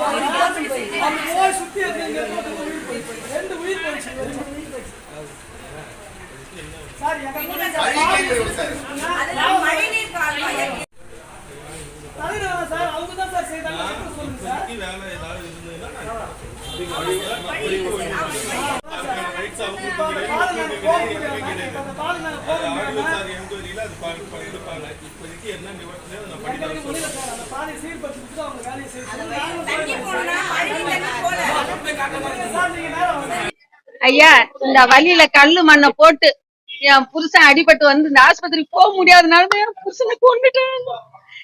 அந்த நோய் சுத்தி சார் மழை ஐயா இந்த வழியில கல்லு மண்ணை போட்டு என் புருஷன் அடிபட்டு வந்து இந்த ஆஸ்பத்திரிக்கு போக முடியாதனால தான் என் புருஷனை கொண்டுட்டேன்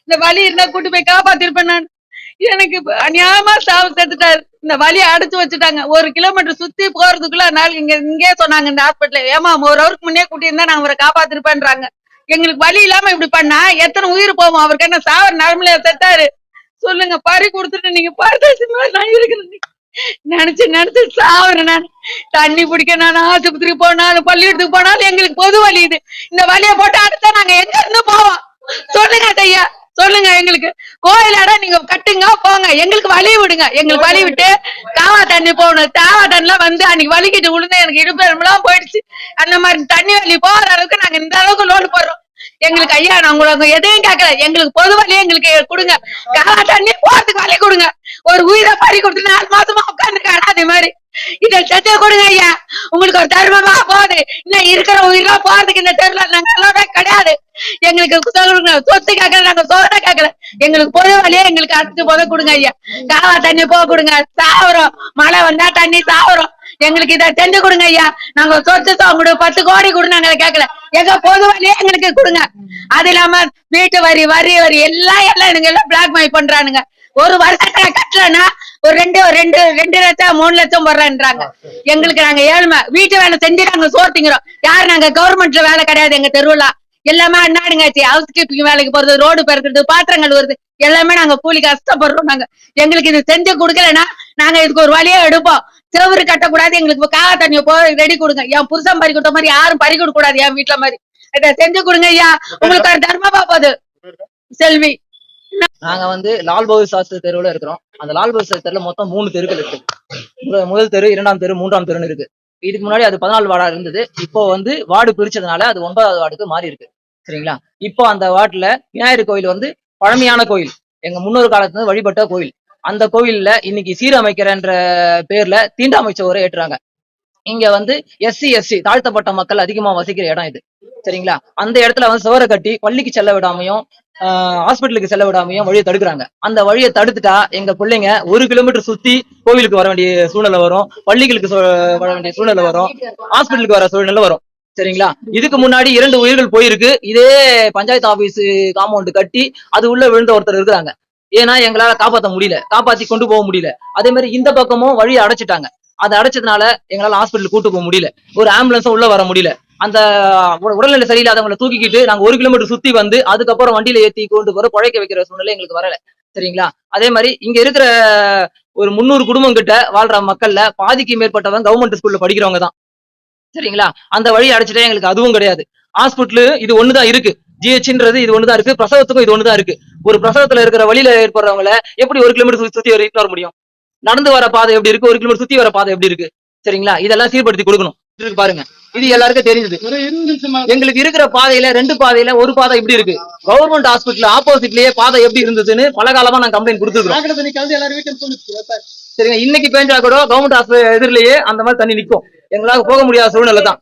இந்த வலி இருந்தா கூட்டு போய் காப்பாத்திருப்பேன் நான். எனக்கு அநியாயமா சாவு செத்துட்டாரு. இந்த வலியை அடைச்சு வச்சுட்டாங்க. ஒரு கிலோமீட்டர் சுத்தி போறதுக்குள்ள அதனால இங்க இங்கே சொன்னாங்க இந்த ஹாஸ்பிட்டல் ஏமா ஒரு ஹவருக்கு முன்னே கூட்டி இருந்தா நாங்க அவரை காப்பாத்திருப்பேன்றாங்க. எங்களுக்கு வலி இல்லாம இப்படி பண்ணா எத்தனை உயிர் போவோம்? அவருக்கு என்ன சாவர் நரம்புல செத்தாரு? சொல்லுங்க பறி கொடுத்துட்டு நீங்க பரதேசி நான் இருக்கிறேன். நினைச்சு நினைச்சு சாவுறேன் நான். தண்ணி பிடிக்க நான் ஆஸ்பத்திரிக்கு போனாலும் பள்ளிக்கூடத்துக்கு போனாலும் எங்களுக்கு பொது வலி இது. இந்த வலியை போட்டு அடுத்தா நாங்க எங்க இருந்து போவோம்? சொல்லுங்க ஐயா சொல்லுங்க எங்களுக்கு. கோயிலாட நீங்க கட்டுங்க போங்க. எங்களுக்கு வழி விடுங்க. எங்களுக்கு வழி விட்டு தாவா தண்ணி போகணும். தாவா தண்ணிலாம் வந்து அன்னைக்கு வலிக்கிட்டு விழுந்து எனக்கு இடுப்பெரும்புலாம் போயிடுச்சு. அந்த மாதிரி தண்ணி வலி போற அளவுக்கு நாங்க இந்த அளவுக்கு லோடு போடுறோம். எங்களுக்கு ஐயா நான் உங்களுக்கு எதையும் கேட்கல. எங்களுக்கு பொது வழியை எங்களுக்கு கொடுங்க. காவா தண்ணி போறதுக்கு வழி கொடுங்க. ஒரு உயிரை பறி கொடுத்து நாலு மாசமா உட்காந்துருக்காரு அதே மாதிரி. இதை செஞ்சு கொடுங்க ஐயா. உங்களுக்கு ஒரு தர்மமா போகுது. இன்னும் இருக்கிற உயிரெல்லாம் போறதுக்கு இந்த தெருல நாங்க எல்லாமே கிடையாது. எங்களுக்கு சொத்து கேட்கல நாங்க சோதனை கேட்கல. எங்களுக்கு பொது வழியே எங்களுக்கு அடுத்து போத கொடுங்க ஐயா. காவா தண்ணி போக கொடுங்க. சாவரம் மழை வந்தா தண்ணி சாவரம் எங்களுக்கு இதை செஞ்சு கொடுங்க ஐயா. நாங்க சொத்து கொடுங்க பத்து கோடி கொடு நாங்களை அதை கேட்கல. எங்க பொது வழியே எங்களுக்கு கொடுங்க. அது இல்லாம வீட்டு வரி வரி வரி எல்லாம் எல்லாம் எனக்கு எல்லாம் பிளாக் மை பண்றானுங்க. ஒரு வருஷத்துல கட்டலன்னா ஒரு ரெண்டு ரெண்டு ரெண்டு லட்சம் மூணு லட்சம் போடுறேன்றாங்க. எங்களுக்கு நாங்க ஏழ்மை வீட்டு வேலை செஞ்சு நாங்க சோர்த்திங்கிறோம் யார் நாங்க கவர்மெண்ட்ல வேலை கிடையாது எங்க தெருவுல. எல்லாமே அண்ணாடுங்காச்சு ஹவுஸ் கீப்பிங் வேலைக்கு போறது ரோடு பெருக்கிறது பாத்திரங்கள் வருது எல்லாமே நாங்க கூலி கஷ்டப்படுறோம் நாங்க. எங்களுக்கு இது செஞ்சு கொடுக்கலன்னா நாங்க இதுக்கு ஒரு வழியா எடுப்போம். செவரு கட்டக்கூடாது எங்களுக்கு காவா தண்ணியை போ ரெடி கொடுங்க. என் புருஷன் பறி கொடுத்த மாதிரி யாரும் பறி கொடுக்க கூடாது என் வீட்டுல மாதிரி. இதை செஞ்சு கொடுங்க ஐயா. உங்களுக்கு ஒரு தர்மமா போகுது செல்வி. நாங்க வந்து லால் பகதூர் சாஸ்திரி தெருவுல இருக்கிறோம். அந்த லால் பகதூர் சாஸ்திரி தெருல மொத்தம் மூணு தெருக்கள் இருக்கு. முதல் தெரு இரண்டாம் தெரு மூன்றாம் தெருன்னு இருக்கு. இதுக்கு முன்னாடி அது பதினாலு வார்டா இருந்தது. இப்போ வந்து வார்டு பிரிச்சதுனால அது ஒன்பதாவது வார்டுக்கு மாறி இருக்கு. சரிங்களா? இப்போ அந்த வார்டுல விநாயகர் கோயில் வந்து பழமையான கோயில். எங்க முன்னோர் காலத்துல வழிபட்ட கோயில். அந்த கோயில்ல இன்னைக்கு சீரமைக்கிறன்ற பேர்ல தீண்டாமைச்சவரை ஏற்றுறாங்க. இங்க வந்து எஸ்சி எஸ்சி தாழ்த்தப்பட்ட மக்கள் அதிகமா வசிக்கிற இடம் இது. சரிங்களா? அந்த இடத்துல வந்து சுவரை கட்டி பள்ளிக்கு செல்ல விடாமையும் ஹாஸ்பிட்டலுக்கு செல்ல விடாமையும் வழியை தடுக்கிறாங்க. அந்த வழியை தடுத்துட்டா எங்க பிள்ளைங்க ஒரு கிலோமீட்டர் சுத்தி கோவிலுக்கு வர வேண்டிய சூழ்நிலை வரும். பள்ளிகளுக்கு வர வேண்டிய சூழ்நிலை வரும். ஹாஸ்பிட்டலுக்கு வர சூழ்நிலை வரும். சரிங்களா? இதுக்கு முன்னாடி இரண்டு உயிர்கள் போயிருக்கு. இதே பஞ்சாயத்து ஆபீஸ் காம்பவுண்ட் கட்டி அது உள்ள விழுந்த ஒருத்தர் இருக்கிறாங்க. ஏன்னா எங்களால காப்பாத்த முடியல. காப்பாத்தி கொண்டு போக முடியல. அதே மாதிரி இந்த பக்கமும் வழியை அடைச்சிட்டாங்க. அதை அடைச்சதுனால எங்களால ஹாஸ்பிட்டல் கூட்டு போக முடியல. ஒரு ஆம்புலன்ஸும் உள்ள வர முடியல. அந்த உடல்நிலை சரியில்லாதவங்களை தூக்கிக்கிட்டு நாங்க ஒரு கிலோமீட்டர் சுத்தி வந்து அதுக்கப்புறம் வண்டியில ஏத்தி கொண்டு போற புழைக்க வைக்கிற சூழ்நிலை எங்களுக்கு வரல. சரிங்களா? அதே மாதிரி இங்க இருக்கிற ஒரு முந்நூறு குடும்பம் கிட்ட வாழ்ற மக்கள்ல பாதிக்கு மேற்பட்டவங்க கவர்மெண்ட் ஸ்கூல்ல படிக்கிறவங்க தான். சரிங்களா? அந்த வழி அடைச்சிட்டே எங்களுக்கு அதுவும் கிடையாது. ஹாஸ்பிட்டலு இது ஒண்ணுதான் இருக்கு. ஜிஹெச்ன்றது இது ஒண்ணுதான் இருக்கு. பிரசவத்துக்கும் இது ஒண்ணுதான் இருக்கு. ஒரு பிரசவத்துல இருக்கிற வழியில ஏற்படுறவங்கள எப்படி ஒரு கிலோமீட்டர் சுத்தி வர வர முடியும்? நடந்து வர பாதை எப்படி இருக்கு? ஒரு கிலோமீட்டர் சுத்தி வர பாதை எப்படி இருக்கு? சரிங்களா? இதெல்லாம் சீர்படுத்தி கொடுக்கணும். இருக்கு பாருங்க. இது எல்லாருக்கும் தெரிஞ்சது. எங்களுக்கு இருக்கிற பாதையில ரெண்டு பாதையில ஒரு பாதை இப்படி இருக்கு. கவர்மெண்ட் ஹாஸ்பிட்டல் ஆப்போசிட்லயே பாதை எப்படி இருந்ததுன்னு பல காலமா நாங்க கம்ப்ளைண்ட் கொடுத்துருக்கோம் சரிங்க இன்னைக்கு பேஞ்சா கூட கவர்மெண்ட் ஹாஸ்பிட்டல் எதிரிலேயே அந்த மாதிரி தண்ணி நிக்கும். எங்களால போக முடியாத சூழ்நிலை தான்